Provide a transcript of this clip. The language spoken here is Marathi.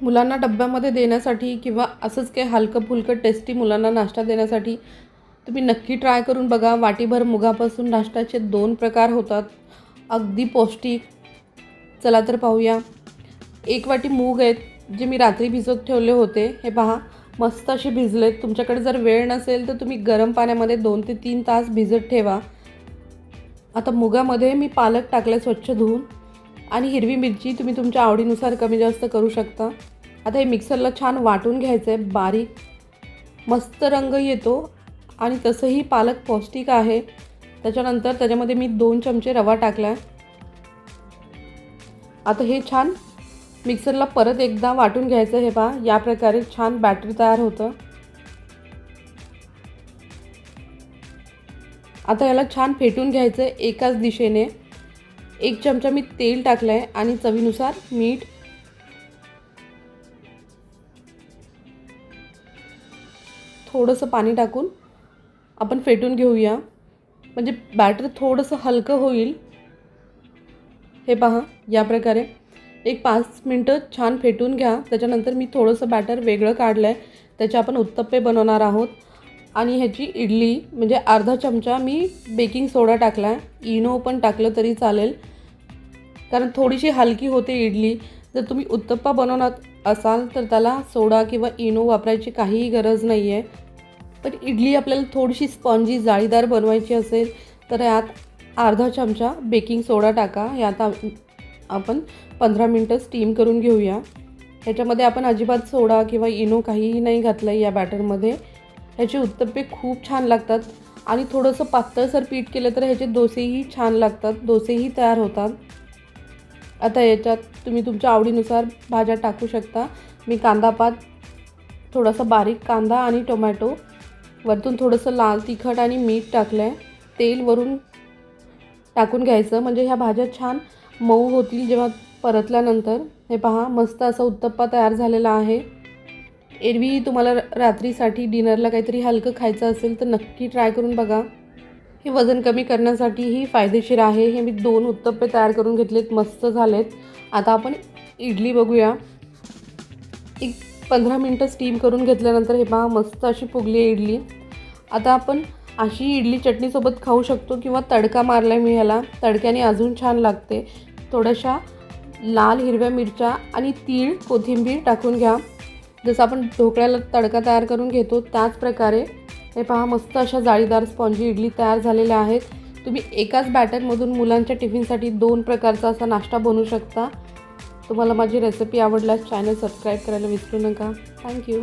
मुलांना डब्यामध्ये देण्यासाठी किंवा असंच काही हलकं फुलकं टेस्टी मुलांना नाश्ता देण्यासाठी तुम्ही नक्की ट्राय करून बघा. वाटीभर मुगापासून नाश्त्याचे दोन प्रकार होतात. अगदी पौष्टिक. चला तर पाहूया. एक वाटी मूग आहेत जे मी रात्री भिजत ठेवले होते. हे पहा मस्त असे भिजलेत. तुमच्याकडे जर वेळ नसेल तर तुम्ही गरम पाण्यामध्ये दोन ते तीन तास भिजत ठेवा. आता मुगामध्ये मी पालक टाकले स्वच्छ धुवून. आणि हिरवी मिरची तुम्ही तुमच्या आवडीनुसार कमी जास्त करू शकता. आता हे मिक्सरला छान वाटून घ्यायचं आहे बारीक मस्त रंग येतो आणि तसंही पालक पौष्टिक आहे. त्याच्यानंतर त्याच्यामध्ये मी दोन चमचे रवा टाकला आहे आता हे छान मिक्सरला परत एकदा वाटून घ्यायचं हे पहा या प्रकारे छान बॅटर तयार होतं. आता याला छान फेटून घ्यायचं आहे एकाच दिशेने. एक चमचा मी तेल टाकलं आहे आणि चवीनुसार मीठ. थोडंसं पाणी टाकून आपण फेटून घेऊया. म्हणजे बॅटर थोडंसं हलकं होईल. हे पहा या प्रकारे. एक पाच मिनटं छान फेटून घ्या. त्याच्यानंतर मी थोडंसं बॅटर वेगळं काढलं आहे त्याचे आपण उत्तप्पे बनवणार आहोत. आणि ह्याची इडली म्हणजे अर्धा चमचा मी बेकिंग सोडा टाकला आहे इनो पण टाकलं तरी चालेल. कारण थोडीशी हलकी होते इडली. जर तुम्ही उत्तप्पा बनवणार असाल तर त्याला सोडा किंवा इनो वापरायची काहीही गरज नाही आहे पण इडली आपल्याला थोडीशी स्पॉन्जी जाळीदार बनवायची असेल तर यात अर्धा चमचा बेकिंग सोडा टाका. यात आपण पंधरा मिनटं स्टीम करून घेऊया. ह्याच्यामध्ये आपण अजिबात सोडा किंवा इनो काहीही नाही घातलं या बॅटरमध्ये. ह्याचे उत्तप्पे खूप छान लागतात. आणि थोडंसं पातळसर पीठ केलं तर ह्याचे डोसेही छान लागतात. डोसेही तयार होतात. आता याच्यात तुम्ही तुमच्या आवडीनुसार भाज्या टाकू शकता. मी कांदा पात थोडासा बारीक कांदा आणि टोमॅटो वरतून थोडंसं लाल तिखट आणि मीठ टाकलं आहे तेल वरून टाकून घ्यायचं. म्हणजे ह्या भाज्या छान मऊ होतील जेव्हा परतल्यानंतर. हे पहा मस्त असा उत्तप्पा तयार झालेला आहे. एरवी तुम्हाला रात्रीसाठी डिनरला काहीतरी हलकं खायचं असेल तर नक्की ट्राय करून बघा. हे वजन कमी करण्यासाठीही फायदेशीर आहे. हे मी दोन उत्तप्पे तयार करून घेतलेत मस्त झालेत. आता आपण इडली बघूया. एक पंधरा मिनटं स्टीम करून घेतल्यानंतर हे पहा मस्त अशी फुगली आहे इडली. आता आपण अशी इडली चटणीसोबत खाऊ शकतो किंवा तडका मारला मी ह्याला. तडक्याने अजून छान लागते. थोड्याशा लाल हिरव्या मिरच्या आणि तीळ कोथिंबीर टाकून घ्या. जसं आपण ढोकळ्याला तडका तयार करून घेतो त्याच प्रकारे हे पहा मस्त अशा जाळीदार स्पॉन्जी इडली तयार झालेल्या आहेत. तुम्ही एकाच बॅटरमधून मुलांच्या टिफिनसाठी दोन प्रकारचा असा नाश्ता बनवू शकता. तुम्हाला माझी रेसिपी आवडल्यास चॅनल सबस्क्राईब करायला विसरू नका. थँक्यू